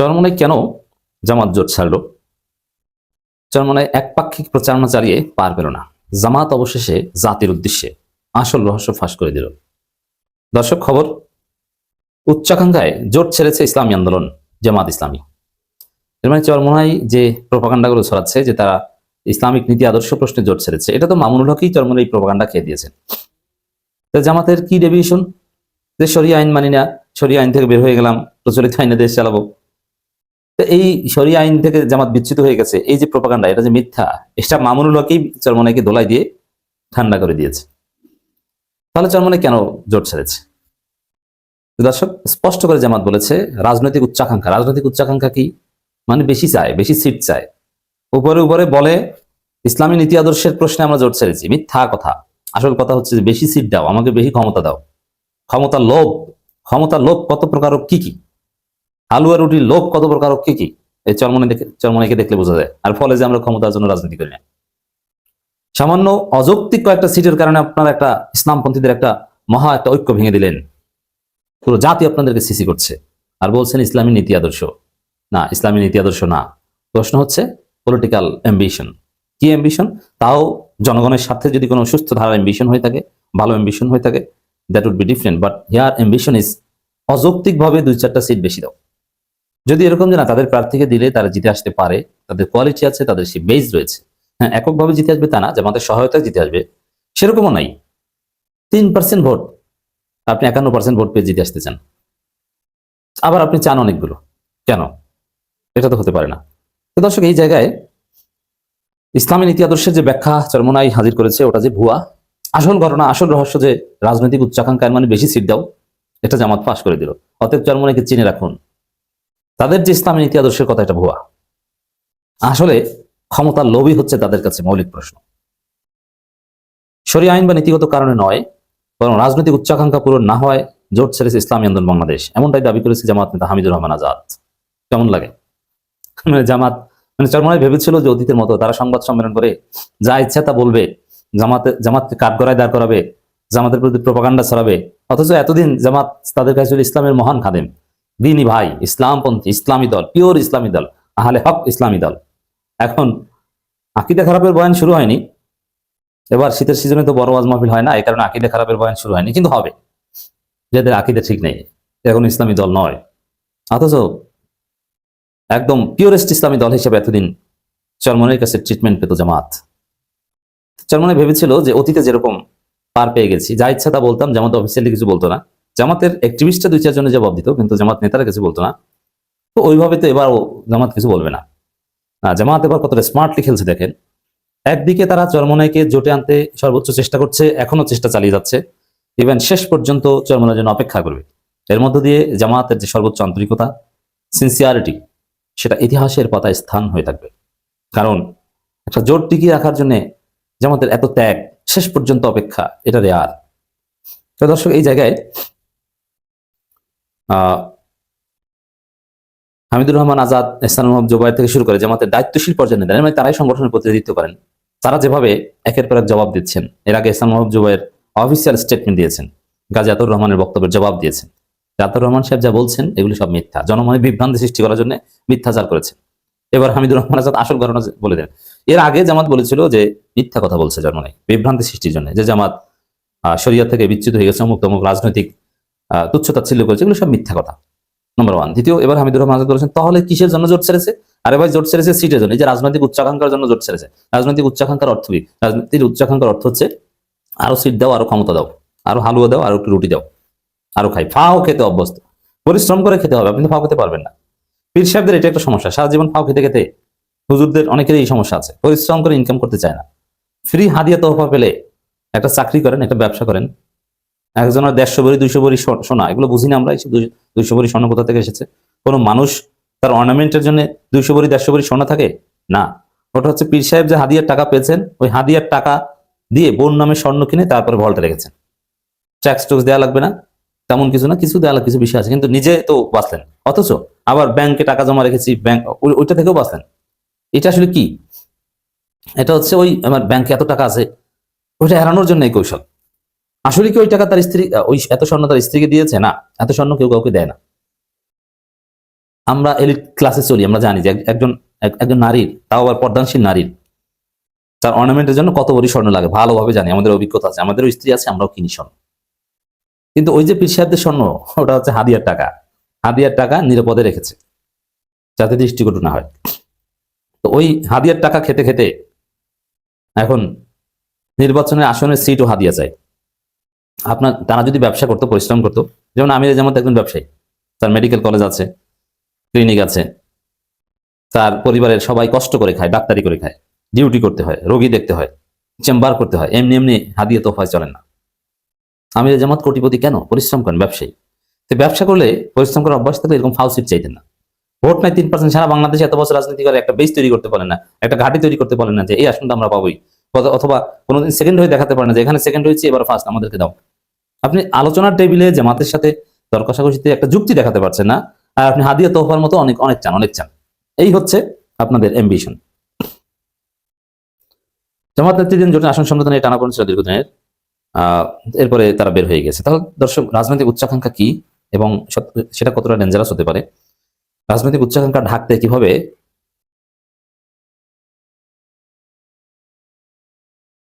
চরমনে কেন জামাত জোট ছাড়লো? চরমনে একপাক্ষিক প্রচারণা চালিয়ে পার পেল না। জামাত অবশেষে জাতির উদ্দেশ্যে আসল রহস্য ফাঁস করে দিল। দর্শক, খবর, উচ্চাকাঙ্ক্ষায় জোট ছেড়েছে ইসলামী আন্দোলন, জামাত ইসলামী। এর মানে চরমনাই যে প্রপাগান্ডাগুলো ছড়াচ্ছে, যে তারা ইসলামিক নীতি আদর্শ প্রশ্নে জোট ছেড়েছে, এটা তো মামুনুল হকই চরমনে এই প্রপাগান্ডা খেয়ে দিয়েছেন তো জামাতের কি ডেভিয়েশন যে সরিয়া আইন মানি না সরিয়া আইন থেকে বের হয়ে গেলাম, প্রচলিত আইনে দেশ চালাবো। তো এই সরিয়া আইন থেকে জামাত বিচ্যুত হয়ে গেছে। এই যে প্রপাগান্ডা এটা যে মিথ্যা, এটা মামুনুল হকই দোলাই দিয়ে ঠান্ডা করে দিয়েছে। তাহলে চরমনে কেন জোট ছেড়েছে? দর্শক, স্পষ্ট করে জামাত বলেছে, রাজনৈতিক উচ্চাকাঙ্ক্ষা। রাজনৈতিক উচ্চাকাঙ্ক্ষা কি? মানে বেশি চায়, বেশি সিট চায়। উপরে উপরে বলে, ইসলামী নীতি আদর্শের প্রশ্নে আমরা জোট ছেড়েছি। মিথ্যা কথা। আসল কথা হচ্ছে যে বেশি সিট দাও, আমাকে বেশি ক্ষমতা দাও। ক্ষমতা লোভ ক্ষমতা লোভ কত প্রকার কি কি? আলুয়া রুটির লোক কত প্রকার কি কি? এই চরমনে দেখে দেখলে বোঝা যায়। আর ফলে যে আমরা ক্ষমতার জন্য রাজনীতি করি না। সামান্য অযৌক্তিক কয়েকটা সিটের কারণে আপনারা একটা ইসলামপন্থীদের একটা মহা একটা ঐক্য ভেঙে দিলেন। পুরো জাতি আপনাদেরকে সিসি করছে। আর বলছেন ইসলামী নীতি আদর্শ। না, ইসলামী নীতি আদর্শ না। প্রশ্ন হচ্ছে পলিটিক্যাল অ্যাম্বিশন কি অ্যাম্বিশন তাও জনগণের স্বার্থে যদি কোনো সুস্থ ধারার অ্যাম্বিশন হয়ে থাকে, ভালো অ্যাম্বিশন হয়ে থাকে that would be different but here ambition is অযৌক্তিকভাবে দুই চারটা সিট বেশি দাও। যদি এরকম যে না, তাদের প্রার্থীকে দিলে তারা জিতে আসতে পারে, তাদের কোয়ালিটি আছে, তাদের সে বেস রয়েছে। হ্যাঁ এককভাবে জিতে আসবে তা না, যে আমাদের সহায়তায় জিতে আসবে, সেরকমও নাই। তিন পার্সেন্ট ভোট, আপনি একান্ন পার্সেন্ট ভোট পেয়ে জিতে আসতে চান। আবার আপনি চান অনেকগুলো, কেন? এটা তো হতে পারে না। তো দর্শক, এই জায়গায় ইসলামী নীতি আদর্শের যে ব্যাখ্যা চরমনাই হাজির করেছে, ওটা যে ভুয়া, আসল ঘটনা, আসল রহস্য যে রাজনৈতিক উচ্চাকাঙ্ক্ষার মানে বেশি সিট দাও, এটা জামাত ফাঁস করে দিল। অতএব চরমনাইকে চিনে রাখুন। তাদের যে ইসলামী নীতি আদর্শের কথা, এটা ভুয়া। আসলে ক্ষমতার লোভই হচ্ছে তাদের কাছে মৌলিক প্রশ্ন। সরি আইন বা নীতিগত কারণে নয়, বরং রাজনৈতিক উচ্চাকাঙ্ক্ষা পূরণ না হয় জোট ছেড়েছে ইসলামী আন্দোলন বাংলাদেশ। এমনটাই দাবি করেছে জামাত নেতা হামিদুর রহমান আজাদ। কেমন লাগে? মানে জামাত মানে চরমনাই ভেবেছিল যে অতীতের মতো তারা সংবাদ সম্মেলন করে যা ইচ্ছা তা বলবে, জামাতে, জামাতকে কাঠগড়ায় দাঁড় করাবে, জামাতের প্রতি প্রপাগান্ডা ছড়াবে। অথচ এতদিন জামাত তাদের কাছে ইসলামের মহান খাদেম। দিনী ভাই, ইসলামপন্থী, ইসলামী দল, পিওর ইসলামী দল, আহলে হক ইসলামী দল। এখন আকিদা খারাপের বয়ান শুরু হয়নি। এবার শীতের সিজনে তো বড় ওয়াজ মাহফিল হয় না, এই কারণে আকিদা খারাপের বয়ান শুরু হয়নি, কিন্তু হবে। যাদের আকিদা ঠিক নেই এখন ইসলামী দল নয়। অথচ একদম পিওরেস্ট ইসলামী দল হিসেবে এতদিন চরমনের কাছে ট্রিটমেন্ট পেত জামাত। চরমনে ভেবেছিল যে অতীতে যেরকম পার পেয়ে গেছি, যা ইচ্ছা তা বলতাম, জামাত অফিসিয়ালি কিছু বলতো না। জামাতের অ্যাক্টিভিস্টটা দুই চারজনে জবাব দিত, কিন্তু জামাত নেতারা কিছু বলতো না। তো ওইভাবে তো এবার জামাত কিছু বলবে না। জামাত এবার কতটা স্মার্টলি খেলছে দেখেন। একদিকে তারা চরমনাইকে জোটে আনতে সর্বোচ্চ চেষ্টা করছে এখনও চেষ্টা চালিয়ে যাচ্ছে। ইভেন শেষ পর্যন্ত চরমনার জন্য অপেক্ষা করবে। এর মধ্য দিয়ে জামাতের যে সর্বোচ্চ আন্তরিকতা সিনসিয়ারিটি সেটা ইতিহাসের পাতায় স্থান হয়ে থাকবে। কারণ একটা জোট টিকিয়ে রাখার জন্য জামাতের এত ত্যাগ, শেষ পর্যন্ত অপেক্ষা, এটা রেয়ার। তো দর্শক, এই জায়গায় হামিদুর রহমান আজাদ মোহাম্মদ জোবাই থেকে শুরু করে জামাতের দায়িত্বশীল পর্যায়ে নেতা মানে তারাই সংগঠনের প্রতিনিধিত্ব করেন তারা যেভাবে একের পর এক জবাব দিচ্ছেন, এর আগে মোহাম্মদ জোবাইয়ের অফিসিয়াল স্টেটমেন্ট দিয়েছেন, গাজী আতুর রহমানের বক্তব্যের জবাব দিয়েছেন। আতুর রহমান সাহেব যা বলছেন, এগুলি সব মিথ্যা, জনমনে বিভ্রান্তি সৃষ্টি করার জন্য মিথ্যাচার করেছেন। এবার হামিদুর রহমান আজাদ আসল ঘটনা বলে দেন। এর আগে জামাত বলেছিল যে মিথ্যা কথা বলছে জন্মনে, বিভ্রান্তি সৃষ্টির জন্য, যে জামাত শরিয়া থেকে বিচ্যুত হয়ে গেছে অমুক রাজনৈতিক আহ, তুচ্ছতাচ্ছিল্য করেছে এগুলো সব মিথ্যা কথা। নম্বর ওয়ান দ্বিতীয় এবার হামিদুর রহমান আজাদ বলেছেন তাহলে কিসের জন্য জোট ছেড়েছে? আরে ভাই জোট ছেড়েছে সিটের জন্য। এই যে রাজনৈতিক উচ্চাকাঙ্ক্ষার জন্য জোট ছেড়েছে। রাজনৈতিক উচ্চাকাঙ্ক্ষার অর্থ কি? রাজনীতির উচ্চাকাঙ্ক্ষার অর্থ হচ্ছে আরও সিট দাও আরও ক্ষমতা দাও। আরও হালুয়া দাও আরও একটু রুটি দাও। আরও খাই। ফাও খেতে অভ্যস্ত। পরিশ্রম করে খেতে হবে। আপনি ফাও খেতে পারবেন না। পীর সাহেবদের এটা একটা সমস্যা। সারা জীবন ফাও খেতে খেতে হুজুরদের অনেকেরই এই সমস্যা আছে। পরিশ্রম করে ইনকাম করতে চায় না। ফ্রি হাদিয়া তোহফা পেলে একটা চাকরি করেন একটা ব্যবসা করেন একজনের দেড়শো বড়ি দুইশো স্বর্ণ- সোনা, এগুলো বুঝি না আমরা দুইশো বড়ি স্বর্ণ কোথা থেকে এসেছে? কোনো মানুষ তার অর্নামেন্টের জন্য দুইশো বড়ি দেড়শো বড়ি সোনা থাকে? না। ওটা হচ্ছে পীর সাহেব যে হাদিয়ার টাকা পেয়েছেন, ওই হাদিয়ার টাকা দিয়ে বোন নামে স্বর্ণ কিনে তারপরে ভল্টে রেখেছেন। ট্যাক্স টুক্স দেওয়া লাগবে না, তেমন কিছু না, কিছু দেওয়া কিছু বিষয় আছে, কিন্তু নিজে তো বাঁচলেন। অথচ আবার ব্যাংকে টাকা জমা রেখেছি, ব্যাংক ওইটা থেকেও বাঁচলেন। এটা আসলে কি? এটা হচ্ছে ওই আমার ব্যাংকে এত টাকা আছে, ওইটা এড়ানোর জন্য এই কৌশল। আসলে কি ওই টাকা তার স্ত্রী ওই এত স্বর্ণ তার স্ত্রীকে দিয়েছে? না, এত স্বর্ণ কেউ কাউকে দেয় না। আমরা এলিট ক্লাসে চলি, আমরা জানি যে এক- একজন এক- একজন নারীর, তাও আবার পর্দানশীল নারীর, তার অর্নামেন্টের জন্য কত বড়ি স্বর্ণ লাগে, ভালোভাবে জানি, আমাদের অভিজ্ঞতা আছে, আমাদেরও স্ত্রী আছে, আমরাও কিনি স্বর্ণ। কিন্তু ওই যে পিসাবদের স্বর্ণ, ওটা হচ্ছে হাদিয়ার টাকা। হাদিয়ার টাকা নিরাপদে রেখেছে, যাতে দৃষ্টিকটু না হয়। তো ওই হাদিয়ার টাকা খেতে খেতে এখন নির্বাচনের আসনের সিটও হাদিয়া চাই। আপনার, তারা যদি ব্যবসা করতো, পরিশ্রম করতো, যেমন আমির যেমন একজন ব্যবসায়ী, তার মেডিকেল কলেজ আছে ক্লিনিক আছে, তার পরিবারের সবাই কষ্ট করে খায়, ডাক্তারি করে খায় ডিউটি করতে হয়, রোগী দেখতে হয়, চেম্বার করতে হয়, এমনি এমনি হাদিয়ে তোফায় চলেন না। আমির জামাত কোটিপতি কেন? পরিশ্রম করেন ব্যবসায়ী। তো ব্যবসা করলে পরিশ্রম করার অভ্যাস থাকলে এরকম ফাউ সিট চাইতেন না। ভোট নাই তিন পার্সেন্ট সারা বাংলাদেশে এত বছর রাজনীতি করে একটা বেস তৈরি করতে পারেন না, একটা ঘাটি তৈরি করতে পারেন না যে, এই আসনটা আমরা পাবোই। অথবা কোনোদিন সেকেন্ড হয়ে দেখাতে পারেন না যে এখানে সেকেন্ড হয়েছে, এবার ফার্স্ট আমাদেরকে দাও। আপনি আলোচনার টেবিলে জামাতের সাথে দর একটা যুক্তি দেখাতে পারছেন না, আর আপনি হাদিয়া তোহফার মতো অনেক অনেক চান অনেক চান। এই হচ্ছে আপনাদের এমবিশন জামাত নেতৃত্বাধীন জোটের আসন সমর্থনে টানা পড়েন ছিল দীর্ঘদিনের এরপরে তারা বের হয়ে গেছে। তাহলে দর্শক, রাজনৈতিক উচ্চাকাঙ্ক্ষা কি এবং সেটা কতটা ডেঞ্জারাস হতে পারে? রাজনৈতিক উচ্চাকাঙ্ক্ষা ঢাকতে কীভাবে